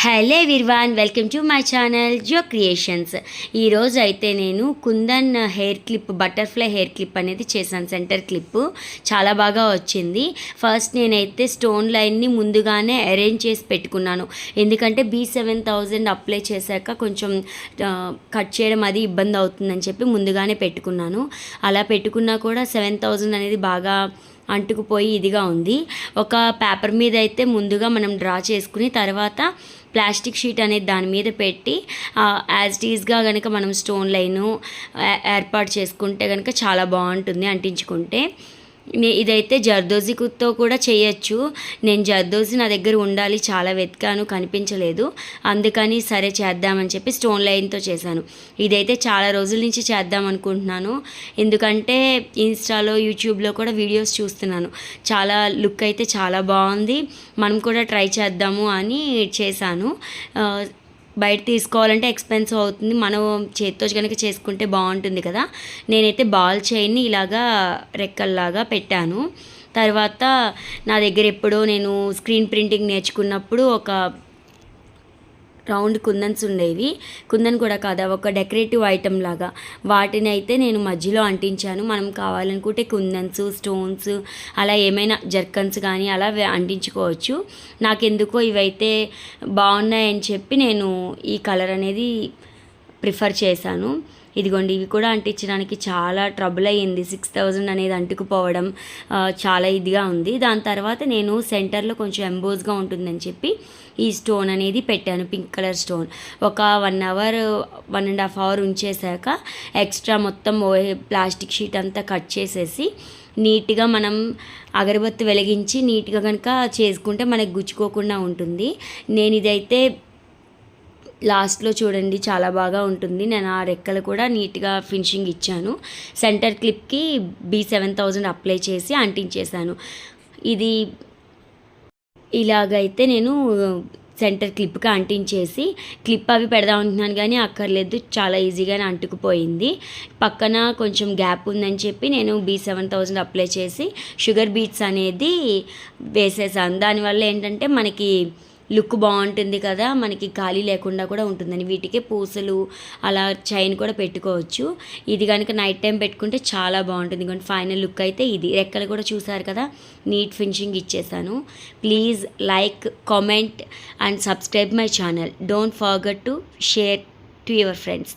Hello విర్వాన్ welcome to my channel Jo Creations. ఈరోజు అయితే నేను Kundan hair clip butterfly hair clip అనేది చేశాను సెంటర్ క్లిప్. చాలా బాగా వచ్చింది. ఫస్ట్ నేనైతే స్టోన్ లైన్ని ముందుగానే అరేంజ్ చేసి పెట్టుకున్నాను. ఎందుకంటే బీ సెవెన్ థౌజండ్ అప్లై చేశాక కొంచెం కట్ చేయడం అది ఇబ్బంది అవుతుందని చెప్పి ముందుగానే పెట్టుకున్నాను. అలా పెట్టుకున్నా కూడా సెవెన్ థౌజండ్ అనేది బాగా అంటుకుపోయి ఇదిగా ఉంది. ఒక పేపర్ మీద అయితే ముందుగా మనం డ్రా చేసుకుని తర్వాత ప్లాస్టిక్ షీట్ అనేది దాని మీద పెట్టి యాజ్ టీజ్గా కనుక మనం స్టోన్ లైను ఏర్పాటు చేసుకుంటే కనుక చాలా బాగుంటుంది అంటించుకుంటే. ఇదైతే జర్దోజీతో కూడా చేయొచ్చు. నేను జర్దోజీ నా దగ్గర ఉండాలి చాలా వెతికాను కనిపించలేదు. అందుకని సరే చేద్దామని చెప్పి స్టోన్ లైన్తో చేశాను. ఇదైతే చాలా రోజుల నుంచి చేద్దాం అనుకుంటున్నాను. ఎందుకంటే ఇన్స్టాలో యూట్యూబ్లో కూడా వీడియోస్ చూస్తున్నాను. చాలా లుక్ అయితే చాలా బాగుంది. మనం కూడా ట్రై చేద్దాము అని చేశాను. బయట తీసుకోవాలంటే ఎక్స్పెన్సివ్ అవుతుంది. మనం చేత్తో కనుక చేసుకుంటే బాగుంటుంది కదా. నేనైతే బాల్ చైన్ని ఇలాగా రెక్కల్లాగా పెట్టాను. తర్వాత నా దగ్గర ఎప్పుడో నేను స్క్రీన్ ప్రింటింగ్ నేర్చుకున్నప్పుడు ఒక రౌండ్ కుందన్స్ ఉండేవి. కుందన్ కూడా కాదు ఒక డెకరేటివ్ ఐటమ్ లాగా. వాటిని అయితే నేను మధ్యలో అంటించాను. మనం కావాలనుకుంటే కుందన్స్ స్టోన్స్ అలా ఏమైనా జర్కన్స్ కానీ అలా అంటించుకోవచ్చు. నాకెందుకో ఇవైతే బాగున్నాయని చెప్పి నేను ఈ కలర్ అనేది ప్రిఫర్ చేశాను. ఇదిగోండి ఇవి కూడా అంటించడానికి చాలా ట్రబుల్ అయ్యింది. సిక్స్ థౌజండ్ అనేది అంటుకుపోవడం చాలా ఇదిగా ఉంది. దాని తర్వాత నేను సెంటర్లో కొంచెం ఎంబోజ్గా ఉంటుందని చెప్పి ఈ స్టోన్ అనేది పెట్టాను పింక్ కలర్ స్టోన్ ఒక one hour one and half hour ఉంచేశాక extra మొత్తం ప్లాస్టిక్ షీట్ అంతా కట్ చేసేసి నీట్గా మనం అగరబత్తి వెలిగించి నీట్గా కనుక చేసుకుంటే మనకు గుచ్చుకోకుండా ఉంటుంది. నేను ఇదైతే లాస్ట్లో చూడండి చాలా బాగా ఉంటుంది. నేను ఆ రెక్కలు కూడా నీట్గా ఫినిషింగ్ ఇచ్చాను. సెంటర్ క్లిప్కి బీ సెవెన్ థౌజండ్ అప్లై చేసి అంటించేశాను. ఇది ఇలాగైతే నేను సెంటర్ క్లిప్కి అంటించేసి క్లిప్ అవి పెడదాం అనుకున్నాను కానీ అక్కర్లేదు చాలా ఈజీగానే అంటుకుపోయింది. పక్కన కొంచెం గ్యాప్ ఉందని చెప్పి నేను బీ సెవెన్ థౌజండ్ అప్లై చేసి షుగర్ బీట్స్ అనేది వేసేసాను. దానివల్ల ఏంటంటే మనకి లుక్ బాగుంటుంది కదా మనకి గాలి లేకుండా కూడా ఉంటుందని. వీటికి పూసలు అలా చైన్ కూడా పెట్టుకోవచ్చు. ఇది కనుక నైట్ టైం పెట్టుకుంటే చాలా బాగుంటుంది. కానీ ఫైనల్ లుక్ అయితే ఇది. రెక్కలు కూడా చూసారు కదా నీట్ ఫినిషింగ్ ఇచ్చేసాను. Please like comment and subscribe my channel. Don't forget to share to your friends.